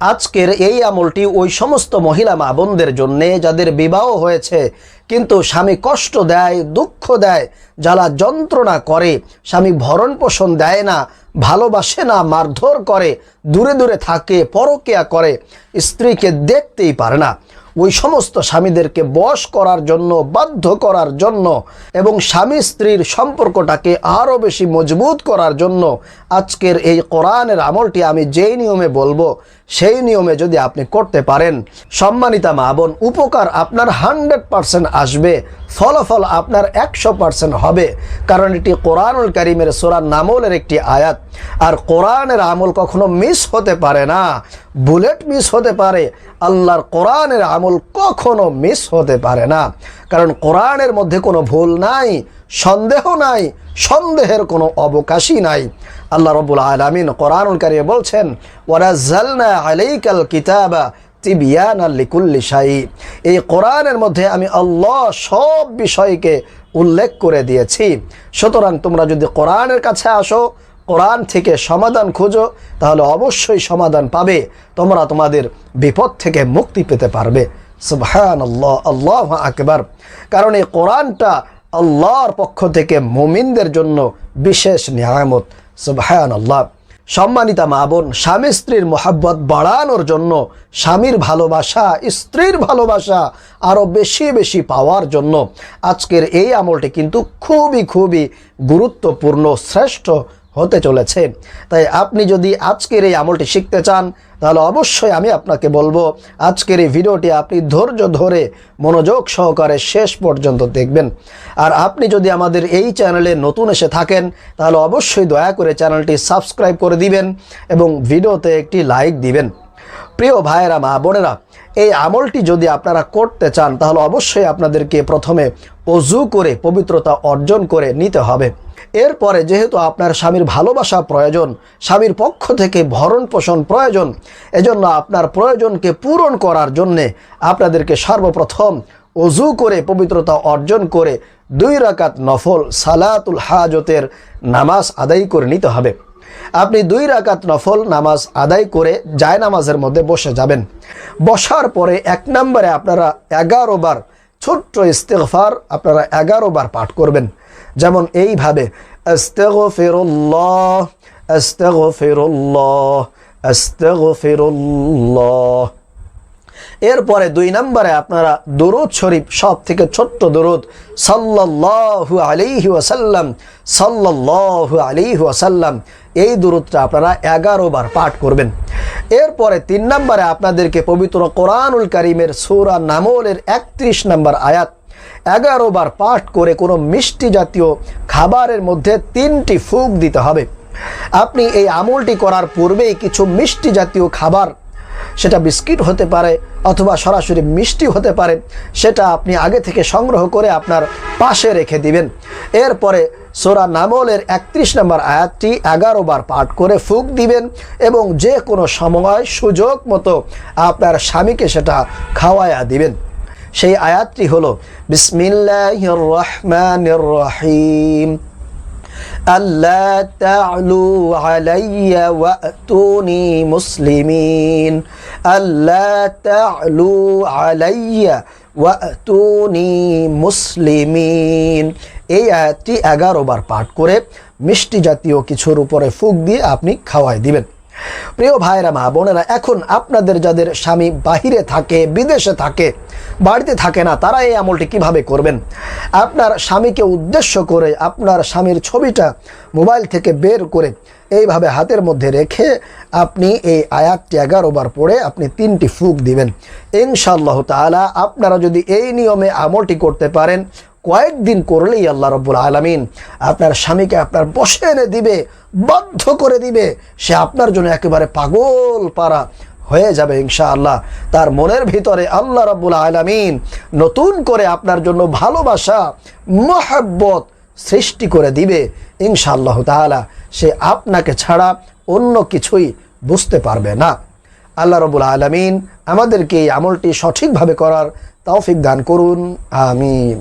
আজকের এই আমলটি ওই সমস্ত মহিলা মা বোনদের জন্যে যাদের বিবাহ হয়েছে, কিন্তু স্বামী কষ্ট দেয়, দুঃখ দেয় যারা যন্ত্রণা করে, স্বামী ভরণ পোষণ দেয় না, ভালোবাসে না, মারধর করে, দূরে দূরে থাকে, পরকিয়া করে, স্ত্রীকে দেখতেই পারে না। ওই সমস্ত স্বামীদেরকে বশ করার জন্য, বাধ্য করার জন্য এবং স্বামী স্ত্রীর সম্পর্কটাকে আরও বেশি মজবুত করার জন্য আজকের এই কোরআনের আমলটি আমি যেই নিয়মে বলব, সেই নিয়মে যদি আপনি করতে পারেন, সম্মানিতা মা বোন, উপকার আপনার হান্ড্রেড পারসেন্ট আসবে, ফলাফল আপনার একশো পারসেন্ট হবে। কারণ এটি কোরআনুল করিমের সোরার নামলের একটি আয়াত। আর কোরআনের আমল কখনো মিস হতে পারে না। বুলেট মিস হতে পারে, আল্লাহর কোরআনের আমল কখনো মিস হতে পারে না। কারণ কোরআনের মধ্যে কোনো ভুল নাই, সন্দেহ নাই, সন্দেহের কোনো অবকাশই নাই। আল্লাহ রবুল আলমিন কোরআনুল কারিয়ে বলছেন ওয়ারাজ্জালনা আলাইকাল কিতাবা তিবিয়ান আল্লিকুল্লি শাই এই কোরআনের মধ্যে আমি আল্লাহ সব বিষয়কে উল্লেখ করে দিয়েছি। সুতরাং তোমরা যদি কোরআনের কাছে আসো কোরআন থেকে সমাধান খোঁজো, তাহলে অবশ্যই সমাধান পাবে। তোমরা তোমাদের বিপদ থেকে মুক্তি পেতে পারবে। সুবহান আল্লাহ আল্লাহ আকবার। কারণ এই কোরআনটা আল্লাহর পক্ষ থেকে মুমিনদের জন্য বিশেষ নিয়ামত। সুবহান আল্লাহ সম্মানিতা মা বোন, স্বামী স্ত্রীর মোহাব্বত বাড়ানোর জন্য, স্বামীর ভালোবাসা, স্ত্রীর ভালোবাসা আরও বেশি বেশি পাওয়ার জন্য আজকের এই আমলটি কিন্তু খুবই খুবই গুরুত্বপূর্ণ, শ্রেষ্ঠ হতে চলেছে। তাই আপনি যদি আজকের এই আমলটি শিখতে চান, তাহলে অবশ্যই আমি আপনাকে বলব, আজকের এই ভিডিওটি আপনি ধৈর্য ধরে মনোযোগ সহকারে শেষ পর্যন্ত দেখবেন। আর আপনি যদি আমাদের এই চ্যানেলে নতুন এসে থাকেন, তাহলে অবশ্যই দয়া করে চ্যানেলটি সাবস্ক্রাইব করে দিবেন এবং ভিডিওতে একটি লাইক দিবেন। প্রিয় ভাইয়েরা, মা বোনেরা, এই আমলটি যদি আপনারা করতে চান, তাহলে অবশ্যই আপনাদেরকে প্রথমে অজু করে পবিত্রতা অর্জন করে নিতে হবে। এরপরে যেহেতু আপনার স্বামীর ভালোবাসা প্রয়োজন, স্বামীর পক্ষ থেকে ভরণ পোষণ প্রয়োজন, এজন্য আপনার প্রয়োজনকে পূরণ করার জন্যে আপনাদেরকে সর্বপ্রথম অজু করে, পবিত্রতা অর্জন করে দুই রাকাত নফল সালাতুল হাজতের নামাজ আদায় করে নিতে হবে। আপনি দুই রাকাত নফল নামাজ আদায় করে জায় নামাজের মধ্যে বসে যাবেন। বসার পরে এক নম্বরে আপনারা এগারো বার ছোট্ট ইস্তেগফার আপনারা এগারো বার পাঠ করবেন। যেমন এইভাবে এরপরে দুই নম্বরে আপনারা দরুদ শরীফ সব থেকে ছোট্ট দরুদ, সাল্লাল্লাহু আলাইহি ওয়াসাল্লাম, সাল্লাল্লাহু আলাইহি ওয়াসাল্লাম। এই দরুদটা আপনারা এগারো বার পাঠ করবেন। এরপরে তিন নম্বরে আপনাদেরকে পবিত্র কোরআনুল করিমের সূরা নামলের একত্রিশ নম্বর আয়াত এগারো বার পাঠ করে কোনো মিষ্টি জাতীয় খাবারের মধ্যে তিনটি ফুক দিতে হবে। আপনি এই আমলটি করার পূর্বেই কিছু মিষ্টি জাতীয় খাবার, সেটা বিস্কিট হতে পারে অথবা সরাসরি মিষ্টি হতে পারে, সেটা আপনি আগে থেকে সংগ্রহ করে আপনার পাশে রেখে দিবেন। এরপরে সোরা নামলের একত্রিশ নম্বর আয়াতটি এগারো বার পাঠ করে ফুক দিবেন এবং যে কোনো সময় সুযোগ মতো আপনার স্বামীকে সেটা খাওয়ায়া দিবেন। সেই আয়াতটি হল বিসমিল্লাহ রহিম মুসলিমিন। মুসলিমিন। এই আয়াতটি এগারো বার পাঠ করে মিষ্টি জাতীয় কিছুর উপরে ফুক দিয়ে আপনি খাওয়াই দিবেন। প্রিয় ভাইরা মা বোনেরা, এখন আপনাদের যাদের স্বামী বাহিরে থাকে, বিদেশে থাকে, বাড়িতে থাকে না, তারা এই আমলটি কীভাবে করবেন? আপনার স্বামীকে উদ্দেশ্য করে, আপনার স্বামীর ছবিটা মোবাইল থেকে বের করে এইভাবে হাতের মধ্যে রেখে আপনি এই আয়াতটি এগারো বার পড়ে আপনি তিনটি ফুক দিবেন। ইনশাআল্লাহ তাআলা আপনারা যদি এই নিয়মে আমলটি করতে পারেন কয়েকদিন করলেই আল্লাহ রব্বুল আলমিন আপনার স্বামীকে আপনার বসে এনে দিবে বাধ্য করে দিবে, সে আপনার জন্য একেবারে পাগল পারা হয়ে যাবে ইনশাআল্লাহ। তার মনের ভিতরে আল্লাহ রব্বুল আলমিন নতুন করে আপনার জন্য ভালোবাসা, মহাব্বত সৃষ্টি করে দিবে ইনশাআল্লাহ তাআলা। সে আপনাকে ছাড়া অন্য কিছুই বুঝতে পারবে না। আল্লাহ রবুল আলমিন আমাদেরকে এই আমলটি সঠিকভাবে করার তৌফিক দান করুন। আমিন।